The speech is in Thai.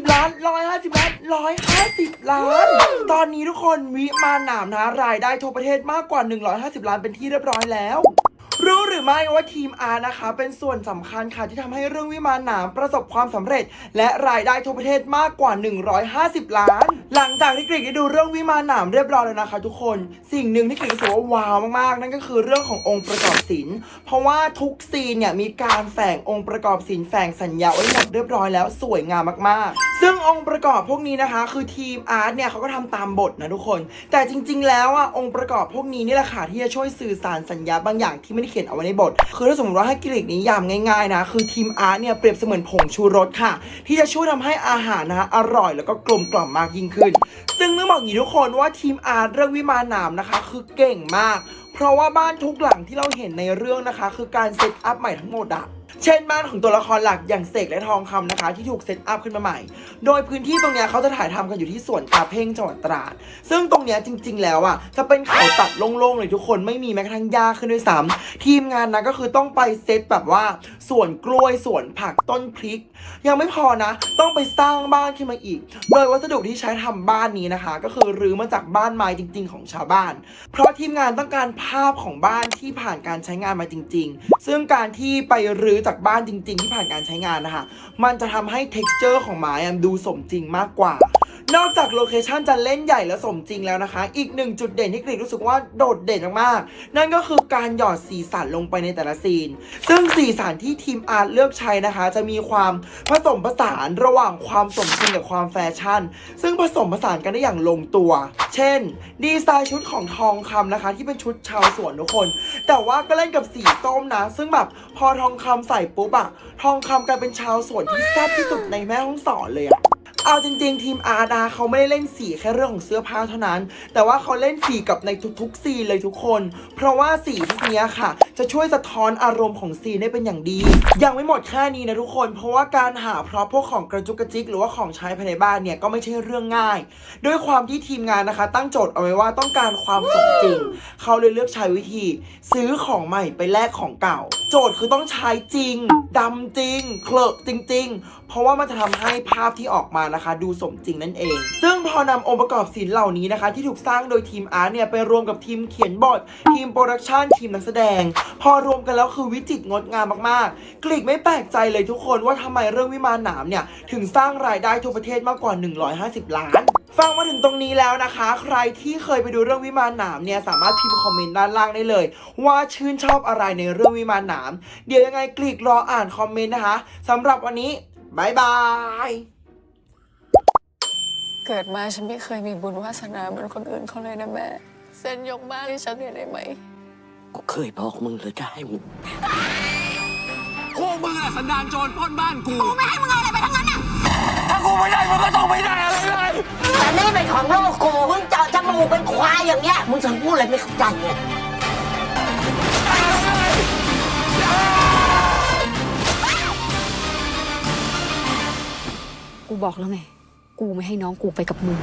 150 ล้าน 150 ล้าน 150 ล้าน ตอนนี้ทุกคนวิมานหนามนะรายได้ทั่วประเทศมากกว่า 150 ล้านเป็นที่เรียบร้อยแล้วรู้หรือไม่ว่าทีมอาร์นะคะ เป็นส่วนสำคัญค่ะที่ทำให้เรื่องวิมานหนามประสบความสำเร็จ และรายได้ทั่วประเทศมากกว่า 150 ล้าน หลังจากที่กรีกได้ดูเรื่องวิมานหนามเรียบร้อยแล้วนะคะ ทุกคนสิ่งหนึ่งที่กรีกรู้สึกว่าว้าวมากๆ นั่นก็คือเรื่องขององค์ประกอบศิลป์เพราะว่าทุกซีนเนี่ยมีการแฝงองค์ประกอบศิลป์แฝงสัญญาไว้หมดเรียบร้อยแล้วสวยงามมากๆ ซึ่งองค์ประกอบพวกนี้นะคะ คือทีมอาร์ตเนี่ยเขาก็ทำตามบทนะทุกคน แต่จริง ๆ แล้วอะองค์ประกอบพวกนี้นี่แหละค่ะที่จะช่วยสื่อสารสัญญาบางอย่างที่ไม่ได้เขียนเอาไว้ในบท คือถ้าสมมติว่าให้กิรีกนิยามง่ายๆนะคือทีมอาร์ตเนี่ยเปรียบเสมือนผงชูรสค่ะ ที่จะช่วยทำให้อาหารนะคะอร่อยแล้วก็กลมกล่อมมากยิ่งขึ้น ซึ่งเมื่อบอกอย่างทุกคนว่าทีมอาร์ตเรื่องวิมานหนามนะคะ คือเก่งมาก เพราะว่าบ้านทุกหลังที่เราเห็นในเรื่องนะคะ คือการเซตอัพใหม่ทั้งหมดอะ เช่นบ้านของตัวละครหลักอย่างเสกและทองคำนะคะ ที่ถูกเซตอัพขึ้นมาใหม่ โดยพื้นที่ตรงเนี้ยเขาจะถ่ายทำกันอยู่ที่สวนตาเพ่งจังหวัดตราด ซึ่งตรงเนี้ยจริง ๆ แล้วอะจะเป็นเขาตัดโล่งๆเลยทุกคนไม่มีแม้กระทั่งหญ้าขึ้นด้วยซ้ำทีมงานนะก็คือต้องไปเซตแบบว่า สวนกล้วยสวนผักต้นพริก ยังไม่พอนะ ต้องไปสร้างบ้านขึ้นมาอีก โดยวัสดุที่ใช้ทำบ้านนี้นะคะ ก็คือรื้อมาจากบ้านไม้จริง ๆ ของชาวบ้าน เพราะทีมงานต้องการภาพของบ้านที่ผ่านการใช้งานมาจริง ๆ ซึ่งการที่ไปรื้อจากบ้านจริง ๆ ที่ผ่านการใช้งานนะคะ มันจะทำให้ t e x t อร์ของไม้ดูสมจริงมากกว่า นอกจากโลเคชันจะเล่นใหญ่และสมจริงแล้วนะคะ อีกหนึ่งจุดเด่นที่กรีกรู้สึกว่าโดดเด่นมากๆ นั่นก็คือการหยอดสีสันลงไปในแต่ละซีน ซึ่งสีสันที่ทีมอาร์ตเลือกใช้นะคะ จะมีความผสมผสานระหว่างความสมจริงกับความแฟชั่น ซึ่งผสมผสานกันได้อย่างลงตัว เช่น ดีไซน์ชุดของทองคำนะคะ ที่เป็นชุดชาวสวนทุกคน แต่ว่าก็เล่นกับสีส้มนะ ซึ่งแบบพอทองคำใส่ปุ๊บอะทองคำกลายเป็นชาวสวนที่แซ่บที่สุดในแม่ห้องสอนเลยอะ เอาจริงๆ ทีมอาร์ดาเขาไม่ได้เล่นสีแค่เรื่องของเสื้อผ้าเท่านั้น แต่ว่าเขาเล่นสีกับในทุกๆซีนเลยทุกคน เพราะว่าสีพวกเนี้ยค่ะ จะช่วยสะท้อนอารมณ์ของซีนได้เป็นอย่างดี ยังไม่หมดแค่นี้นะทุกคน เพราะว่าการหาพร็อพพวกของกระจุกกระจิกหรือว่าของใช้ภายในบ้านเนี่ยก็ไม่ใช่เรื่องง่าย ด้วยความที่ทีมงานนะคะ ตั้งโจทย์เอาไว้ว่าต้องการความสมจริง เขาเลยเลือกใช้วิธี ซื้อของใหม่ไปแลกของเก่า โจทย์คือต้องใช้จริงดำจริงเคลอะจริง ๆ เพราะว่ามันจะทำให้ภาพที่ออกมานะคะดูสมจริงนั่นเอง ซึ่งพอนำองค์ประกอบศิลป์เหล่านี้นะคะ ที่ถูกสร้างโดยทีมอาร์ตเนี่ยไปรวมกับทีมเขียนบท ทีมโปรดักชันทีมนักแสดง พอรวมกันแล้วคือวิจิตรงดงามมากๆ กลีกไม่แปลกใจเลยทุกคนว่าทำไมเรื่องวิมานหนามเนี่ยถึงสร้างรายได้ทั่วประเทศมากกว่า 150 ล้านฟังมาถึงตรงนี้แล้วนะคะ ใครที่เคยไปดูเรื่องวิมานหนามเนี่ยสามารถพิมพ์คอมเมนต์ด้านล่างได้เลย ว่าชื่นชอบอะไรในเรื่องวิมานหนาม เดี๋ยวยังไงกลีกรออ่านคอมเมนต์นะคะสำหรับวันนี้บายบาย เกิดมาฉันไม่เคยมีบุญวาสนาเหมือนคนอื่นเขาเลยนะแม่เส้นยกบ้านให้ฉันเนี่ยได้ไหม กูเคยบอกมึงเลยจะให้มึงพวกมึงอะสันดานโจรปล้นบ้านกู กูไม่ให้มึงเอาอะไรไปทั้งนั้นอะถ้ากูไม่ได้มึงก็ต้องไม่ได้อะไรเลยแต่นี่เป็นของลูกกูมึงเจาะจมูกเป็นควายอย่างเงี้ยมึงจะพูดอะไรไม่เข้าใจเนี่ยกูบอกแล้วไง กูไม่ให้น้องกูไปกับมึง